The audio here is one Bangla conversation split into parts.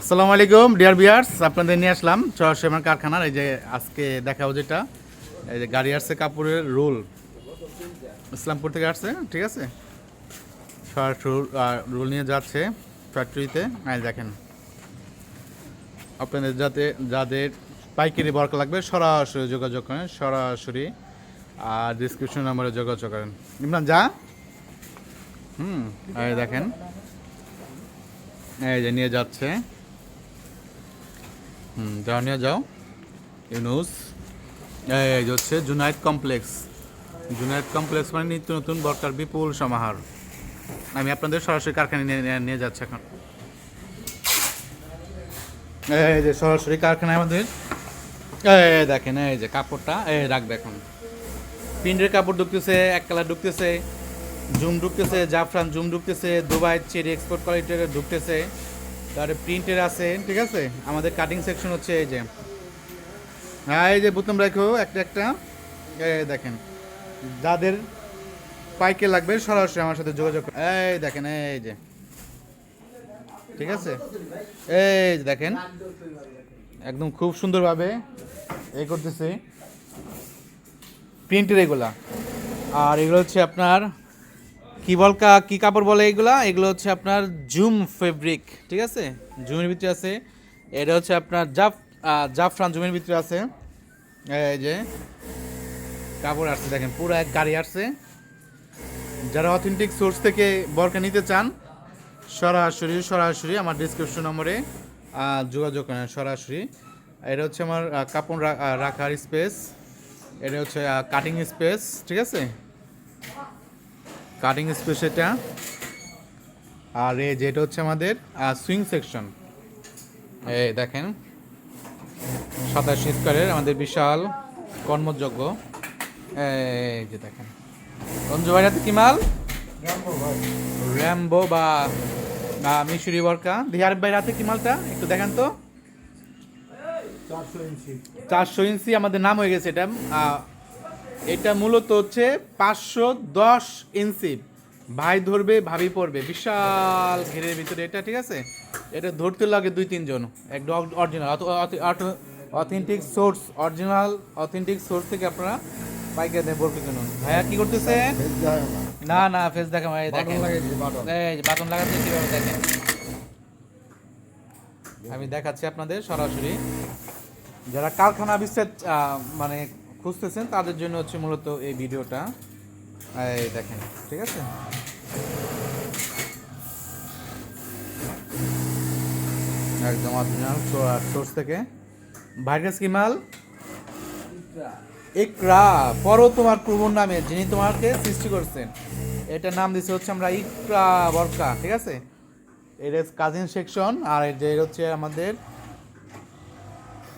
আসসালামু আলাইকুম, ডিয়ার বিয়ার্স আপনাদের নিয়ে আসলাম চরসেমার কারখানার, এই যে আজকে দেখাও যেটা, এই যে গাড়ি আসছে কাপড়ের রোল। ইসলামপুর থেকে আসছে, ঠিক আছে? রোল নিয়ে যাচ্ছে ফ্যাক্টরিতে হ্যাঁ দেখেন, আপনাদের যাতে, যাদের পাইকারি বর্ক লাগবে, সরাসরি যোগাযোগ করেন, সরাসরি আর ডিসক্রিপশন নাম্বারে যোগাযোগ করেন। ইমরান, যা। হুম, এই দেখেন, এই যে নিয়ে যাচ্ছে। হুম, যাও যাও। ইউনুস। এই হচ্ছে জুনাইদ কমপ্লেক্স। জুনাইদ কমপ্লেক্স মানে নিত্য নতুন বর্কার বিপুল সমাহার। আমি আপনাদের সরাসরি কারখানায় নিয়ে যাচ্ছি এখন। এই যে সরাসরি কারখানায় আমাদের। এই দেখেন, এই যে কাপড়টা, এই রাখবে এখন। প্রিন্টের কাপড় ঢুকতেছে, এক কালার ঢুকতেছে, জুম ঢুকতেছে, জাফরান জুম ঢুকতেছে, দুবাই চেরি এক্সপোর্ট কোয়ালিটির ঢুকতেছে। তারপরে প্রিন্টের আছে, ঠিক আছে? আমাদের কাটিং সেকশন হচ্ছে এই যে। হ্যাঁ এই যে বুতম রাখো, একটা একটা। দেখেন, যাদের পাইকে লাগবে সরাসরি আমার সাথে যোগাযোগ। এই দেখেন, এই যে। ঠিক আছে? এই দেখেন, একদম খুব সুন্দরভাবে এ করতেছে। প্রিন্টের এগুলা। আর এগুলো হচ্ছে আপনার কি বলকা কি কাপড় বলে এগুলা? এগুলো হচ্ছে আপনার জুম ফেব্রিক, ঠিক আছে? জুমের ভিতরে আছে, এটা হচ্ছে আপনার জাফ জাফরান জুমের ভিতরে আছে। এই যে, কাপড় আসছে, দেখেন, পুরো এক গাড়ি আসছে। যারা অথেন্টিক সোর্স থেকে বরকা নিতে চান, সরাসরি সরাসরি আমার ডিসক্রিপশন নম্বরে যোগাযোগ করেন, সরাসরি। এটা হচ্ছে আমার কাপড় রাখার স্পেস এটা হচ্ছে কাটিং স্পেস ঠিক আছে? কাটিং স্পেস এটা। আর এই যেটা হচ্ছে আমাদের সুইং সেকশন এই দেখেন সাতাশ স্কোয়ারের আমাদের বিশাল কর্মযোগ্য। এই যে দেখেন। রঞ্জু ভাই হাতে কি মাল? র্যাম্বো বা মিশরি বরকা দিহার ভাই হাতে কি মালটা? একটু দেখেন তো। চারশো ইঞ্চি। আমাদের নাম হয়ে গেছে এটা। এটা মূলত হচ্ছে পাঁচশো দশ ইঞ্চি। ভাই ধরবে ভাবি পড়বে। বিশাল ঘেরের ভিতরে এটা ঠিক আছে? এটা ধরতে লাগে দুই তিনজন। একদম original authentic source original authentic source থেকে আপনারা বাইকে দেন বরফি কিনুন। ভাইয়া কি করতেছে? না না ফেস দেখা ভাই দেখেন। এই বাটন লাগাচ্ছে কীভাবে দেখেন? আমি দেখাচ্ছি আপনাদের সরাসরি। যারা কারখানা বিচ্ছেদ মানে খুঁজতেছেন, তাদের জন্য হচ্ছে মূলত এই ভিডিওটা। এই দেখেন, ঠিক আছে? একদম অরিজিনাল সোর্স থেকে। ভাইরাস কি মাল? ইকরা। পরও তোমার প্রভুর নামে, যিনি তোমাকে সৃষ্টি করছেন। এটার নাম দিচ্ছে হচ্ছে আমরা ইকরা বরকা, ঠিক আছে? এটা কাজিন সেকশন আর যে হচ্ছে আমাদের,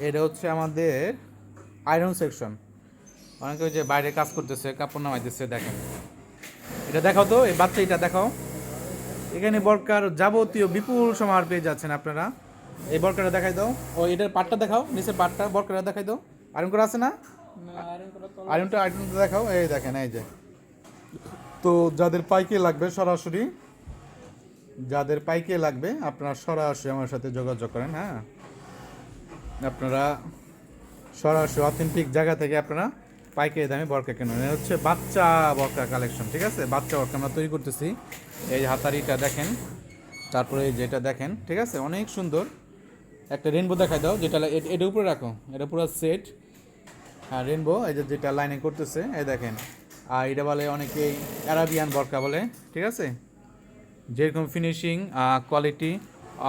এটা হচ্ছে আমাদের আয়রন সেকশন অনেকে ওই যে বাইরে কাজ করতেছে কাপড় নামাইতেছে দেখেন। এটা দেখাও তো এই বাচ্চা এটা দেখাও। এখানে বরকার যাবতীয় বিপুল সমাহার পেয়ে যাচ্ছেন আপনারা। এই বরকারটা দেখাই দাও। ও এটার পাটটা দেখাও নিচে পাটটা বরকারটা দেখাই দাও। আয়রন করা আছে না? আয়রনটা আয়রনটা দেখাও। এই দেখেন এই যে। তো যাদের পাইকে লাগবে সরাসরি যাদের পাইকে লাগবে আপনারা সরাসরি আমার সাথে যোগাযোগ করেন হ্যাঁ। আপনারা সরাসরি অথেন্টিক জায়গা থেকে আপনারা পাইকারি দামে বরকা কেনেন এটা হচ্ছে বাচ্চা বরকা কালেকশন ঠিক আছে? বাচ্চা বরকা আমরা তৈরি করতেছি। এই হাতারিটা দেখেন, তারপরে যেটা দেখেন, ঠিক আছে? অনেক সুন্দর। একটা রেনবো দেখাই দাও, যেটা এটা উপরে রাখো, এটা পুরো সেট হ্যাঁ রেনবো এই যে যেটা লাইনে করতেছে, এই দেখেন। আর এটা বলে অনেকেই অ্যারাবিয়ান বরকা বলে, ঠিক আছে? যেরকম ফিনিশিং কোয়ালিটি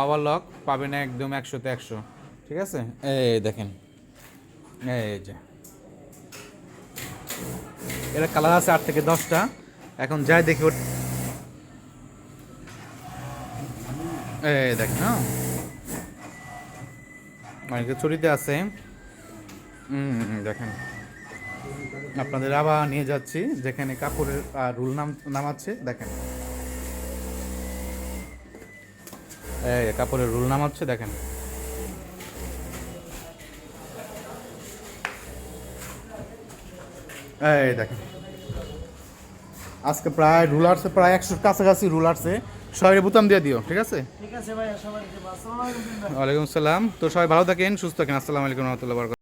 ওভারলক পাবেন একদম একশোতে একশো, ঠিক আছে? এই দেখেন, এই যে। এর কালার আছে আট থেকে দশটা। এখন যাই দেখি ওর দেখেন হ্যাঁ অনেকে চুরিতে আছে। দেখেন। আপনাদের আবার নিয়ে যাচ্ছি, যেখানে কাপড়ের আর রুল নাম নামাচ্ছে দেখেন। এই, কাপড়ের রুল নামাচ্ছে দেখেন। এই দেখেন। আজকে প্রায় রুলার্সে প্রায় একশোর কাছাকাছি রুলার্সে সবাই বুতাম দিয়ে দিও ঠিক আছে? ওয়ালাইকুম আসসালাম তো সবাই ভালো থাকেন সুস্থ থাকেন। আসসালামু আলাইকুম রহমতুল্লাহ